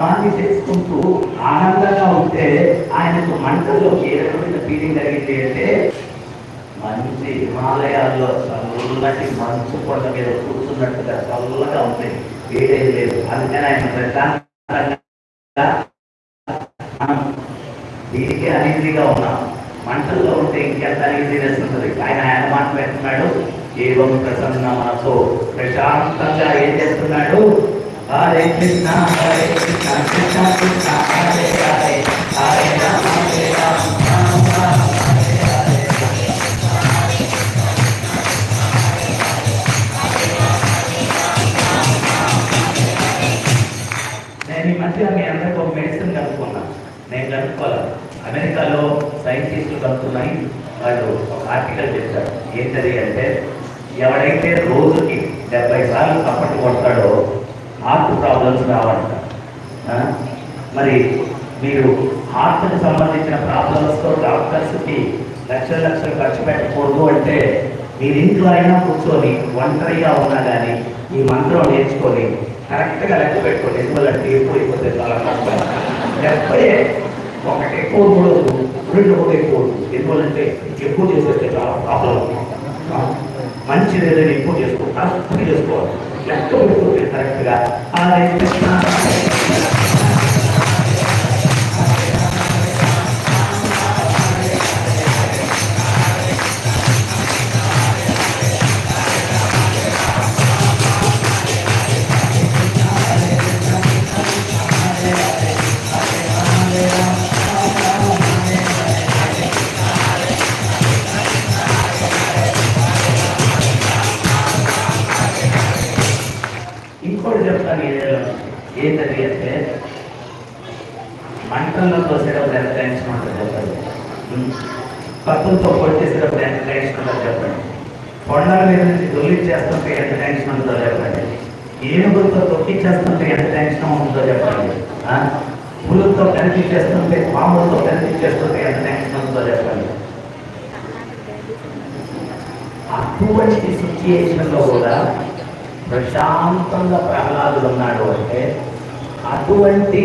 దాన్ని చేసుకుంటూ ఆనందంగా ఉంటే ఆయనకు మంటల్లో ఏ రకమైన ఫీలింగ్ కలిగింది అంటే మంచి హిమాలయాల్లో చల్లటి మంచు కొండ మీద కూర్చున్నట్టుగా చల్లగా ఉంది. వేడేది లేదు. అందుకని ఆయన ప్రశాంతంగా మనం దీనికి అనీజీగా ఉన్నాం. మంటల్లో ఉంటే ఇంకెంత అనీజీనెస్ ఉంటుంది ఆయన ఆయన మాట పెడుతున్నాడు ఏవం ప్రసన్న మనసు. ప్రశాంతంగా ఏం చేస్తున్నాడు? హరే కృష్ణ హరే కృష్ణ కృష్ణ కృష్ణ హరే హరే హరే రామ హరే రామ రామ రామ హరే హరే నేను ఈ మధ్య మీ ఒక మెడిసిన్ కనుక్కున్నా. నేను కనుక్కోవాలి? అమెరికాలో సైంటిస్టులు కనుక్కున్నాయి. వాళ్ళు ఒక ఆర్టికల్ చెప్పారు. ఏంటది అంటే ఎవడైతే రోజుకి డెబ్బై సార్లు కప్పటి కొడతాడో ప్రాబ్లమ్స్ రావంట మరి మీరు హార్ట్కి సంబంధించిన ప్రాబ్లమ్స్తో డాక్టర్స్కి లక్షల లక్షలు ఖర్చు పెట్టకూడదు అంటే మీరు ఇంట్లో అయినా కూర్చొని ఒంటరిగా ఉన్నా కానీ ఈ మంత్రం నేర్చుకొని కరెక్ట్గా లెక్క పెట్టుకోండి. ఎందువల్ల ఎక్కువ అయిపోతే చాలా కష్టం. డెబ్బై ఒకటి ఎక్కువ కూడదు రెండు కూడా ఎక్కువ ఎందువల్లంటే ఎక్కువ చేసేస్తే చాలా ప్రాబ్లం మంచిది ఏదైనా ఎక్కువ చేసుకోవాలి కరెక్ట్గా చేసుకోవాలి. లెక్క పెట్టుకుంటే కరెక్ట్గా హరే కృష్ణ ఇంకోటి ఏంటది అంటే మంటల్లో తోసేటప్పుడు ఎంత టెన్షన్ ఉంటుంది చెప్పండి. ఉం. కత్తులతో కొట్టేసేటప్పుడు ఎంత టెన్షన్ ఉంటుందో చెప్పండి. కొండల మీద నుంచి దొల్లిచ్చేస్తుంటే ఎంత టెన్షన్ ఉంటుందో చెప్పండి. ఏనుగులతో తొక్కిచ్చేస్తుంటే ఎంత టెన్షన్ ఉంటుందో చెప్పండి. ఆ? పులులతో కనిపించేస్తుంటే పాములతో కనిపించేస్తుంటే ఎంత టెన్షన్ ఉంటుందో చెప్పండి. అటువంటి సిచ్యుయేషన్లో కూడా ప్రశాంతంగా ప్రహ్లాదుడు ఉన్నాడు అంటే అటువంటి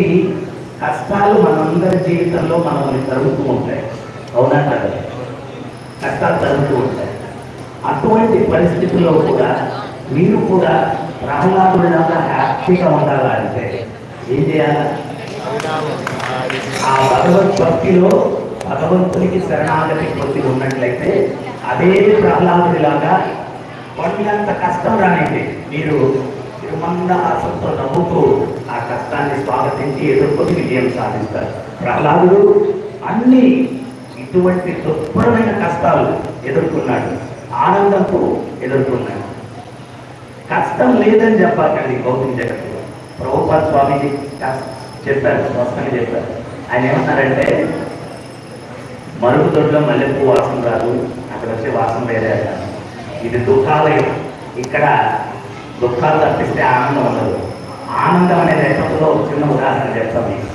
కష్టాలు మనందరి జీవితంలో మనల్ని తరుగుతూ ఉంటాయి. అవునా కదా? కష్టాలు తరుగుతూ ఉంటాయి. అటువంటి పరిస్థితుల్లో కూడా మీరు కూడా ప్రహ్లాదుడిలాగా హ్యాపీగా ఉండాలంటే ఏం చేయాలి? ఆ భగవత్ భక్తిలో భగవంతునికి శరణాగతి పొంది ఉన్నట్లయితే అదే ప్రహ్లాదుడిలాగా అంత కష్టం రానిది మీరు ఆసక్తితో నవ్వుతూ ఆ కష్టాన్ని స్వాగతించి ఎదుర్కొని విజయం సాధిస్తారు. ప్రహ్లాదుడు అన్ని ఇటువంటి దుర్భరమైన కష్టాలు ఎదుర్కొన్నాడు. ఆనందంతో ఎదుర్కొన్నాడు. కష్టం లేదని చెప్పాలండి గౌతమ జగత్తులో. ప్రభుపాద స్వామిజీ చెప్పారు స్పష్టంగా చెప్పారు. ఆయన ఏమన్నారంటే మరుగు దొడ్లో మల్లెపూ వాసన రాదు అక్కడ వచ్చే వాసన వేరే ఇది దుఃఖాలయం. ఇక్కడ దుఃఖాలు తప్పిస్తే ఆనందం ఉండదు. ఆనందం అనే నేపథ్యంలో ఒక చిన్న ఉదాహరణ చెప్తాం మీకు.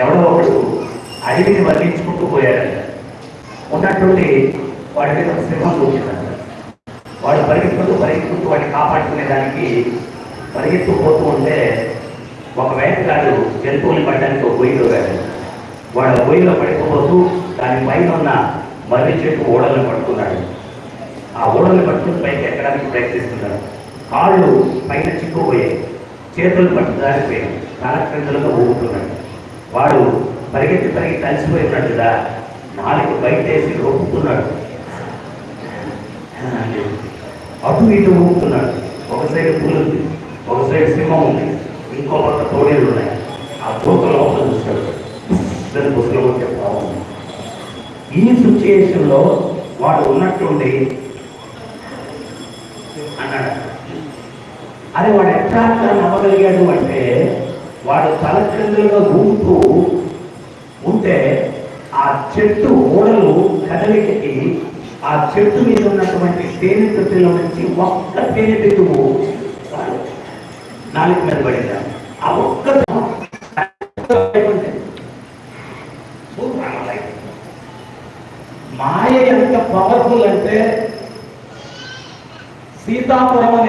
ఎవడో ఒకడు అడవిని వర్ణించుకుంటూ పోయాడంట. ఉన్నటువంటి వాడి మీద ఒక సింహం చూపించాడు వాడు పరిగెత్తుకుంటూ పరిగెత్తుకుంటూ వాడిని కాపాడుకునే దానికి పరిగెత్తు పోతూ ఉంటే ఒక వేటగాడు జంతువులు పడడానికి ఒక గొయ్యిలో వెళ్ళాడు. వాడు ఆ గొయ్యిలో పడిపోతూ దాని పైన ఉన్న మర్రి చెట్టు ఓడలను పట్టుకున్నాడు. ఆ ఓడలను పట్టుకుని పైకి ఎక్కడానికి ప్రయత్నిస్తున్నాడు. కాళ్ళు పైన చిక్కుపోయాయి చేతులు పట్టు దారిపోయాయి తలక్రిందులుగా ఊగుతున్నాడు వాడు పరిగెత్తి పరిగెత్తి అలసిపోయినట్టుగా నాలుగు బయటేసి రొప్పుతున్నాడు అటు ఇటు ఊపుతున్నాడు. ఒక సైడ్ పూలు ఉంది. ఒక సైడ్ సింహం ఉంది. ఇంకో పక్క తోడేలు ఉన్నాయి. ఆ తోక లోపల చూస్తాడు దాని బుసలో కొట్టే ఈ సిచ్యుయేషన్లో వాడు ఉన్నట్టుండి అన్నాడు. అరే వాడు ఎట్లా నమ్మగలిగాడు అంటే వాడు తలకిందులుగా ఊపుతూ ఉంటే ఆ చెట్టు ఓడలు కదలికకి ఆ చెట్టు మీద ఉన్నటువంటి తేనె తొట్టిలో నుంచి ఒక్క తేనె బిందువు నాలుగు మీద పడిందా. ఆ ఒక్క మాయ ఎంత పవర్ఫుల్ అంటే సీతాపురం అనే